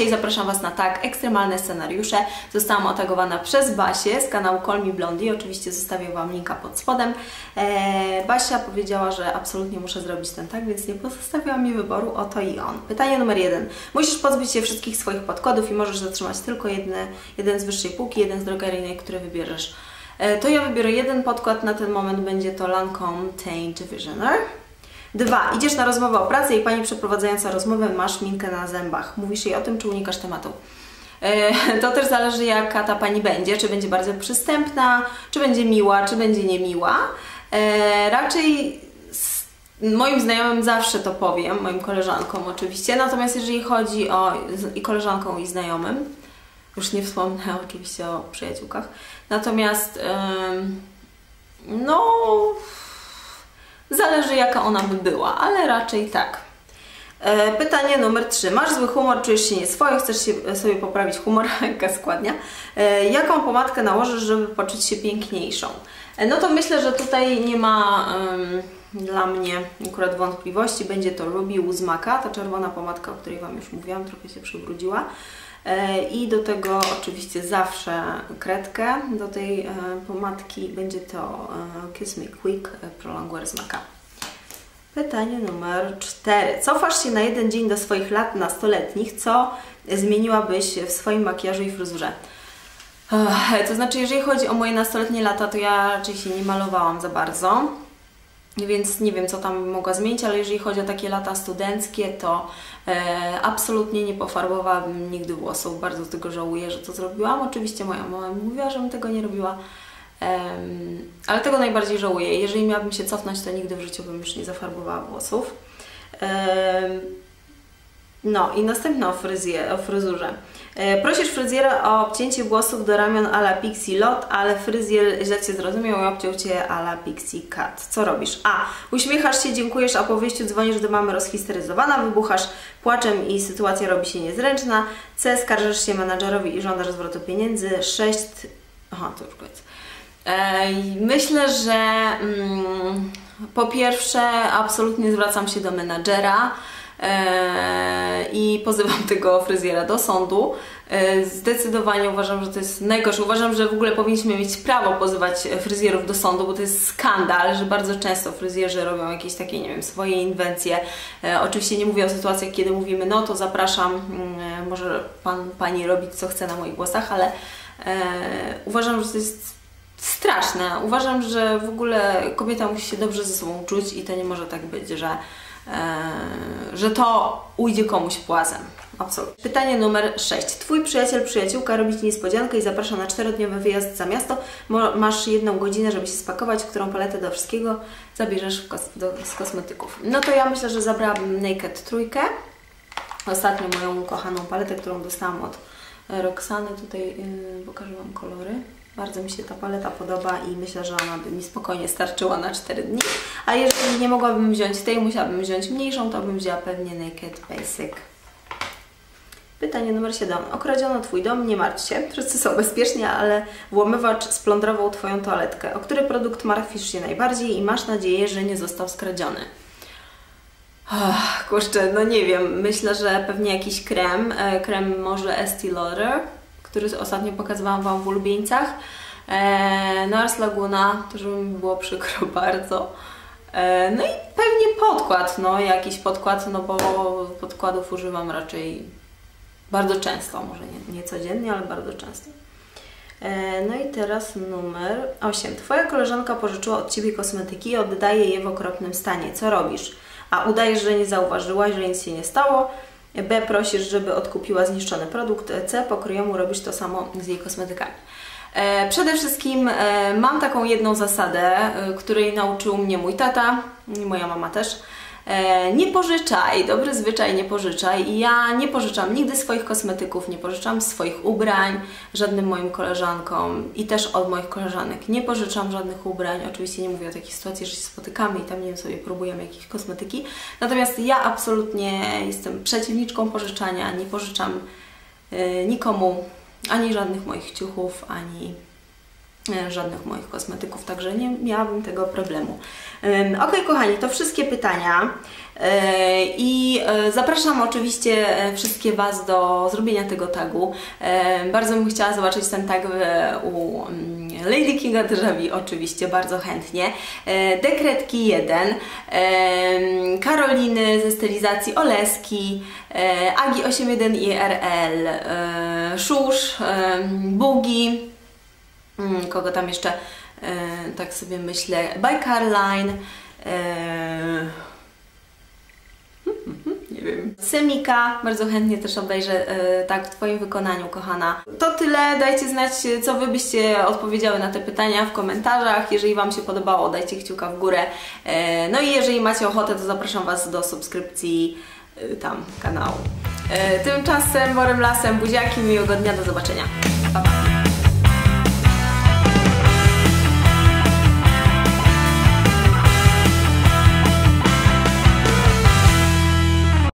dzisiaj zapraszam Was na tak ekstremalne scenariusze. Zostałam otagowana przez Basię z kanału Call Me Blondie. Oczywiście zostawię Wam linka pod spodem. Eee, Basia powiedziała, że absolutnie muszę zrobić ten tak, więc nie pozostawiła mi wyboru, oto i on. Pytanie numer jeden. Musisz pozbyć się wszystkich swoich podkładów i możesz zatrzymać tylko jedne, jeden z wyższej półki, jeden z drogeryjnej, który wybierzesz. Eee, to ja wybiorę jeden podkład, na ten moment będzie to Lancome Taint Visioner. Dwa, idziesz na rozmowę o pracy i pani przeprowadzająca rozmowę masz minkę na zębach. Mówisz jej o tym, czy unikasz tematu. E, to też zależy jaka ta pani będzie, czy będzie bardzo przystępna, czy będzie miła, czy będzie niemiła. E, raczej moim znajomym zawsze to powiem, moim koleżankom oczywiście, natomiast jeżeli chodzi o i koleżanką i znajomym, już nie wspomnę oczywiście o przyjaciółkach, natomiast no Zależy jaka ona by była, ale raczej tak. E, pytanie numer 3. Masz zły humor, czujesz się nieswojo, chcesz się, sobie poprawić humor, jaka składnia. E, jaką pomadkę nałożysz, żeby poczuć się piękniejszą? E, no to myślę, że tutaj nie ma dla mnie akurat wątpliwości. Będzie to Ruby Uzmaka, ta czerwona pomadka, o której Wam już mówiłam, trochę się przybrudziła. E, I do tego oczywiście zawsze kredkę. Do tej e, pomadki będzie to e, Kiss Me Quick Prolongwear z Maca. Pytanie numer 4. Cofasz się na jeden dzień do swoich lat nastoletnich. Co zmieniłabyś w swoim makijażu i fryzurze? To znaczy, jeżeli chodzi o moje nastoletnie lata, to ja raczej się nie malowałam za bardzo więc nie wiem, co tam mogła zmienić, ale jeżeli chodzi o takie lata studenckie, to e, absolutnie nie pofarbowałabym nigdy włosów. Bardzo tego żałuję, że to zrobiłam. Oczywiście moja mama mówiła, żebym tego nie robiła, e, ale tego najbardziej żałuję. Jeżeli miałabym się cofnąć, to nigdy w życiu bym już nie zafarbowała włosów. E, no i następna o, fryzje, o fryzurze. E, prosisz fryzjera o obcięcie włosów do ramion a la Pixie Lot, ale fryzjer źle Cię zrozumiał i obciął Cię a la Pixie Cut. Co robisz? A. Uśmiechasz się, dziękujesz, a po wyjściu dzwonisz do mamy rozhisteryzowana, wybuchasz płaczem i sytuacja robi się niezręczna. C. Skarżysz się menadżerowi i żądasz zwrotu pieniędzy. 6. Aha, to już koniec. Myślę, że mm, po pierwsze absolutnie zwracam się do menadżera. E, i pozywam tego fryzjera do sądu. E, zdecydowanie uważam, że to jest najgorsze. Uważam, że w ogóle powinniśmy mieć prawo pozywać fryzjerów do sądu, bo to jest skandal, że bardzo często fryzjerzy robią jakieś takie, nie wiem, swoje inwencje. E, oczywiście nie mówię o sytuacjach, kiedy mówimy, no to zapraszam, mm, może pan, pani robić co chce na moich głosach, ale uważam, że to jest straszne. Uważam, że w ogóle kobieta musi się dobrze ze sobą czuć i to nie może tak być, że że to ujdzie komuś płazem. Absolutnie. Pytanie numer 6. Twój przyjaciel, przyjaciółka robi Ci niespodziankę i zaprasza na czterodniowy wyjazd za miasto. Masz jedną godzinę, żeby się spakować, którą paletę do wszystkiego zabierzesz kos do, z kosmetyków. No to ja myślę, że zabrałabym Naked trójkę. Ostatnio moją kochaną paletę, którą dostałam od Roxany. Tutaj yy, pokażę Wam kolory. Bardzo mi się ta paleta podoba i myślę, że ona by mi spokojnie starczyła na 4 dni. A jeżeli nie mogłabym wziąć tej, musiałabym wziąć mniejszą, to bym wzięła pewnie Naked Basic. Pytanie numer 7. Okradziono Twój dom, nie martw się. Wszyscy są bezpieczni, ale włamywacz splądrował Twoją toaletkę. O który produkt martwisz się najbardziej i masz nadzieję, że nie został skradziony? Oh, kurczę, no nie wiem. Myślę, że pewnie jakiś krem. E, krem może Estee Lauder który ostatnio pokazywałam Wam w ulubieńcach. E, Nars Laguna, to żeby mi było przykro bardzo. E, no i pewnie podkład, no jakiś podkład, no bo podkładów używam raczej bardzo często, może nie, nie codziennie, ale bardzo często. E, no i teraz numer 8. Twoja koleżanka pożyczyła od Ciebie kosmetyki i oddaje je w okropnym stanie. Co robisz? A udajesz, że nie zauważyłaś, że nic się nie stało B. Prosisz, żeby odkupiła zniszczony produkt. C. Pokryjomu robisz to samo z jej kosmetykami. E, przede wszystkim e, mam taką jedną zasadę, e, której nauczył mnie mój tata, i moja mama też. E, nie pożyczaj, dobry zwyczaj nie pożyczaj. Ja nie pożyczam nigdy swoich kosmetyków, nie pożyczam swoich ubrań żadnym moim koleżankom i też od moich koleżanek. Nie pożyczam żadnych ubrań. Oczywiście nie mówię o takiej sytuacji, że się spotykamy i tam nie wiem sobie próbujemy jakieś kosmetyki. Natomiast ja absolutnie jestem przeciwniczką pożyczania, nie pożyczam yy, nikomu ani żadnych moich ciuchów, ani e, żadnych moich kosmetyków, także nie miałabym tego problemu. Ok, kochani, to wszystkie pytania. E, I e, zapraszam oczywiście e, wszystkie Was do zrobienia tego tagu. E, Bardzo bym chciała zobaczyć ten tag u mm, Lady Kinga Drzewi, oczywiście, bardzo chętnie. E, Dekretki 1, e, Karoliny ze stylizacji Oleski, e, Agi 81 IRL, e, Szusz, e, Bugi, kogo tam jeszcze, e, tak sobie myślę, by Caroline, e, nie wiem. Semika, bardzo chętnie też obejrzę e, tak w Twoim wykonaniu, kochana. To tyle, dajcie znać, co Wy byście odpowiedziały na te pytania w komentarzach. Jeżeli Wam się podobało, dajcie kciuka w górę. No i jeżeli macie ochotę, to zapraszam Was do subskrypcji tam kanału. Tymczasem, Borem Lasem, buziaki, miłego dnia, do zobaczenia. Pa, pa.